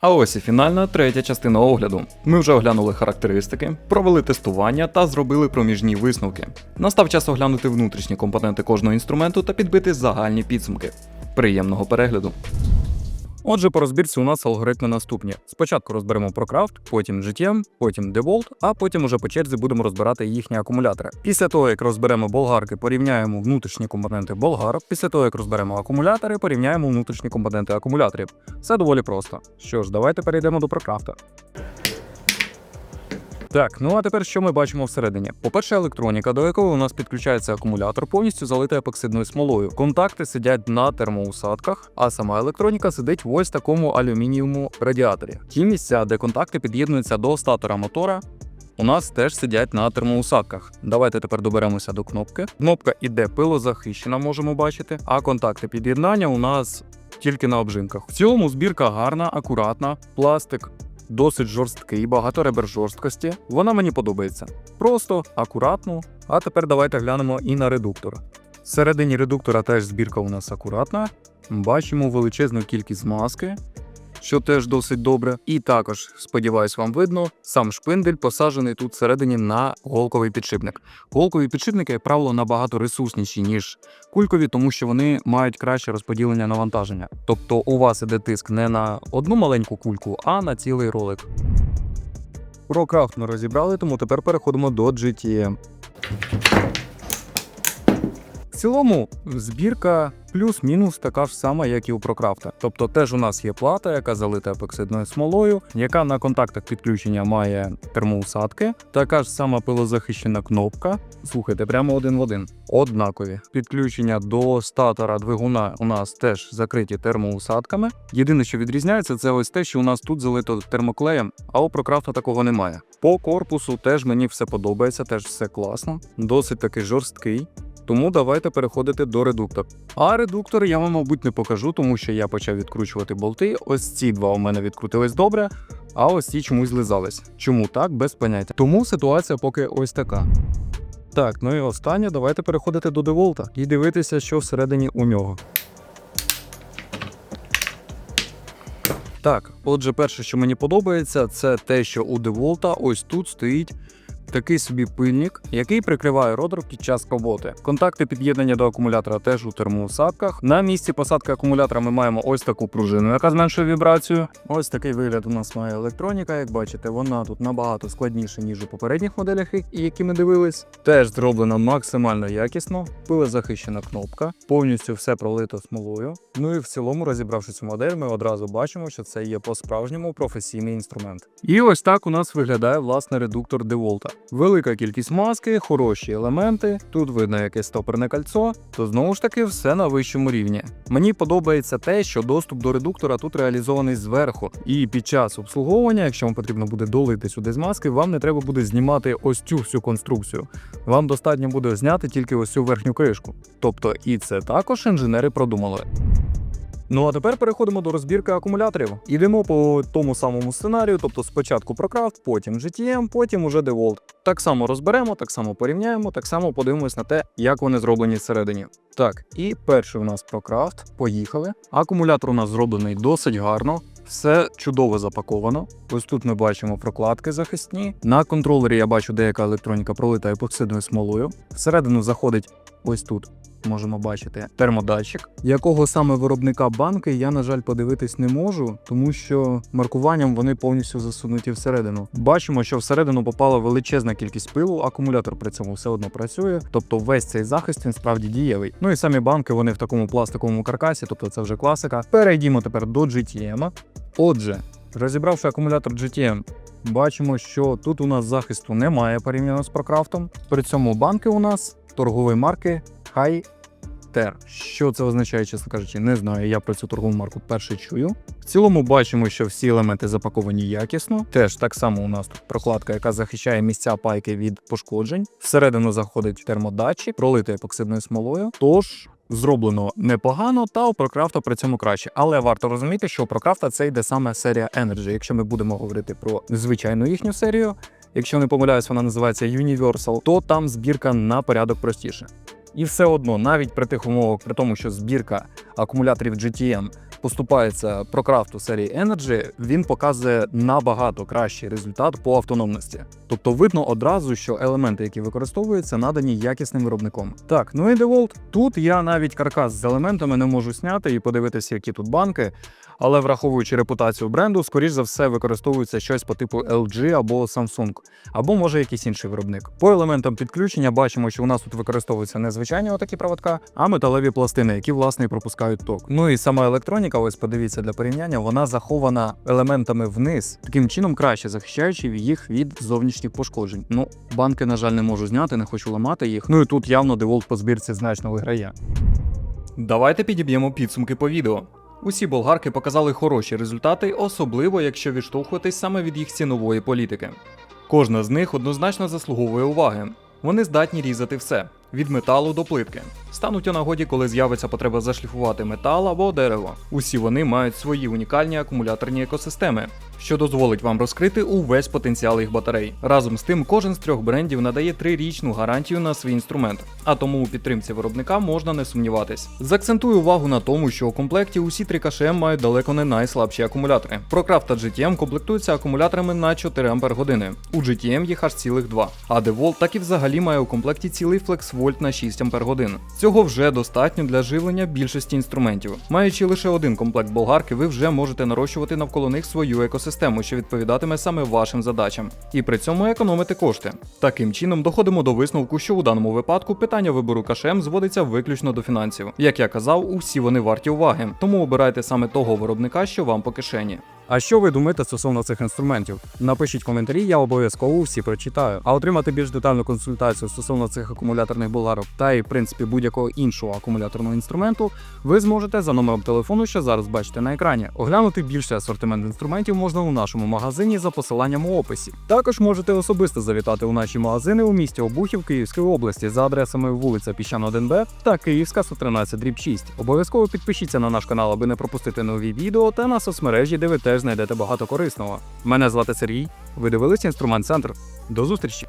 А ось і фінальна третя частина огляду. Ми вже оглянули характеристики, провели тестування та зробили проміжні висновки. Настав час оглянути внутрішні компоненти кожного інструменту та підбити загальні підсумки. Приємного перегляду! Отже, по розбірці у нас алгоритми наступні. Спочатку розберемо ProCraft, потім GTM, потім DeWalt, а потім уже по черзі будемо розбирати їхні акумулятори. Після того, як розберемо болгарки, порівняємо внутрішні компоненти болгарок. Після того, як розберемо акумулятори, порівняємо внутрішні компоненти акумуляторів. Все доволі просто. Що ж, давайте перейдемо до ProCraft. Так, ну а тепер що ми бачимо всередині? По-перше, електроніка, до якої у нас підключається акумулятор, повністю залита епоксидною смолою. Контакти сидять на термоусадках, а сама електроніка сидить в ось такому алюмінієвому радіаторі. Ті місця, де контакти під'єднуються до статора мотора. У нас теж сидять на термоусадках. Давайте тепер доберемося до кнопки. Кнопка іде пилозахищена, можемо бачити, а контакти під'єднання у нас тільки на обжимках. В цілому збірка гарна, акуратна, пластик досить жорсткий, багато ребер жорсткості. Вона мені подобається. Просто, акуратно. А тепер давайте глянемо і на редуктор. Всередині редуктора теж збірка у нас акуратна. Бачимо величезну кількість маски, що теж досить добре. І також, сподіваюсь, вам видно, сам шпиндель посаджений тут всередині на голковий підшипник. Голкові підшипники, як правило, набагато ресурсніші, ніж кулькові, тому що вони мають краще розподілення навантаження. Тобто у вас іде тиск не на одну маленьку кульку, а на цілий ролик. ProCraft ми розібрали, тому тепер переходимо до GTM. Цілому збірка плюс-мінус така ж сама, як і у ProCraft. Тобто теж у нас є плата, яка залита епоксидною смолою, яка на контактах підключення має термоусадки, така ж сама пилозахищена кнопка. Слухайте, прямо один в один. Однакові. Підключення до статора двигуна у нас теж закриті термоусадками. Єдине, що відрізняється, це ось те, що у нас тут залито термоклеєм, а у ProCraft такого немає. По корпусу теж мені все подобається, теж все класно, досить таки жорсткий. Тому давайте переходити до редуктор. А редуктор я вам, мабуть, не покажу, тому що я почав відкручувати болти. Ось ці два у мене відкрутились добре, а ось ці чомусь злизались. Чому так, без поняття. Тому ситуація поки ось така. Так, ну і останнє, давайте переходити до деволта і дивитися, що всередині у нього. Так, отже, перше, що мені подобається, це те, що у деволта ось тут стоїть такий собі пильник, який прикриває ротор під час роботи. Контакти під'єднання до акумулятора теж у термоусадках. На місці посадки акумулятора ми маємо ось таку пружину, яка зменшує вібрацію. Ось такий вигляд у нас має електроніка. Як бачите, вона тут набагато складніша, ніж у попередніх моделях, які ми дивились. Теж зроблена максимально якісно, пилезахищена кнопка, повністю все пролито смолою. Ну і в цілому, розібравши цю модель, ми одразу бачимо, що це є по-справжньому професійний інструмент. І ось так у нас виглядає власне редуктор DeWalt. Велика кількість маски, хороші елементи. Тут видно якесь стоперне кольцо, то знову ж таки все на вищому рівні. Мені подобається те, що доступ до редуктора тут реалізований зверху, і під час обслуговування, якщо вам потрібно буде долити сюди з маски, вам не треба буде знімати ось цю всю конструкцію. Вам достатньо буде зняти тільки ось цю верхню кришку. Тобто, і це також інженери продумали. Ну а тепер переходимо до розбірки акумуляторів. Ідемо по тому самому сценарію, тобто спочатку ProCraft, потім GTM, потім уже DeWalt. Так само розберемо, так само порівняємо, так само подивимось на те, як вони зроблені всередині. Так, і перший у нас ProCraft. Поїхали. Акумулятор у нас зроблений досить гарно. Все чудово запаковано. Ось тут ми бачимо прокладки захисні. На контролері я бачу деяка електроніка пролита епоксидною смолою. Всередину заходить ось тут. Можемо бачити термодатчик, якого саме виробника банки я, на жаль, подивитись не можу, тому що маркуванням вони повністю засунуті всередину. Бачимо, що всередину попала величезна кількість пилу, акумулятор при цьому все одно працює, тобто весь цей захист він справді дієвий. Ну і самі банки вони в такому пластиковому каркасі, тобто це вже класика. Перейдімо тепер до GTM. Отже, розібравши акумулятор GTM, бачимо, що тут у нас захисту немає порівняно з прокрафтом. При цьому банки у нас торгової марки Ter. Що це означає, чесно кажучи, не знаю. Я про цю торгову марку перше чую. В цілому бачимо, що всі елементи запаковані якісно. Теж так само у нас тут прокладка, яка захищає місця пайки від пошкоджень. Всередину заходить термодатчик, пролитий епоксидною смолою. Тож. Зроблено непогано, та у ProCraft при цьому краще. Але варто розуміти, що у ProCraft це йде саме серія Energy. Якщо ми будемо говорити про звичайну їхню серію, якщо не помиляюсь, вона називається Universal, то там збірка на порядок простіше. І все одно, навіть при тих умовах, при тому, що збірка акумуляторів GTM поступається ProCraft серії Energy, він показує набагато кращий результат по автономності. Тобто видно одразу, що елементи, які використовуються, надані якісним виробником. Так, ну і DeWalt. Тут я навіть каркас з елементами не можу зняти і подивитися, які тут банки. Але враховуючи репутацію бренду, скоріш за все використовується щось по типу LG або Samsung, або може якийсь інший виробник. По елементам підключення бачимо, що у нас тут використовуються не звичайні отакі проводка, а металеві пластини, які власне і пропускають ток. Ну і сама електроніка, ось подивіться для порівняння, вона захована елементами вниз, таким чином краще захищаючи їх від зовнішніх пошкоджень. Ну, банки, на жаль, не можу зняти, не хочу ламати їх. Ну і тут явно DeWalt по збірці значно виграє. Давайте підіб'ємо підсумки по відео. Усі болгарки показали хороші результати, особливо якщо відштовхуватись саме від їх цінової політики. Кожна з них однозначно заслуговує уваги. Вони здатні різати все від металу до плитки. Стануть у нагоді, коли з'явиться потреба зашліфувати метал або дерево. Усі вони мають свої унікальні акумуляторні екосистеми, що дозволить вам розкрити увесь потенціал їх батарей. Разом з тим, кожен з трьох брендів надає трирічну гарантію на свій інструмент, а тому у підтримці виробника можна не сумніватись. Закцентую увагу на тому, що у комплекті усі три КШМ мають далеко не найслабші акумулятори. ProCraft та GTM комплектуються акумуляторами на 4 Ах. У GTM їх аж цілих 2, а DeWalt так і взагалі має у комплекті цілий FlexVolt на 6 Ах. Цього вже достатньо для живлення більшості інструментів. Маючи лише один комплект болгарки, ви вже можете нарощувати навколо них свою екосистему, що відповідатиме саме вашим задачам, і при цьому економити кошти. Таким чином доходимо до висновку, що у даному випадку питання вибору кашем зводиться виключно до фінансів. Як я казав, усі вони варті уваги, тому обирайте саме того виробника, що вам по кишені. А що ви думаєте стосовно цих інструментів? Напишіть коментарі, я обов'язково всі прочитаю. А отримати більш детальну консультацію стосовно цих акумуляторних болгарок та і в принципі будь-якого іншого акумуляторного інструменту, ви зможете за номером телефону, що зараз бачите на екрані. Оглянути більший асортимент інструментів можна у нашому магазині за посиланням у описі. Також можете особисто завітати у наші магазини у місті Обухів Київської області за адресами вулиця Піщана 1Б та Київська 113 дріб 6. Обов'язково підпишіться на наш канал, аби не пропустити нові відео та на соцмережі, де знайдете багато корисного. Мене звати Сергій. Ви дивилися інструмент центр. До зустрічі!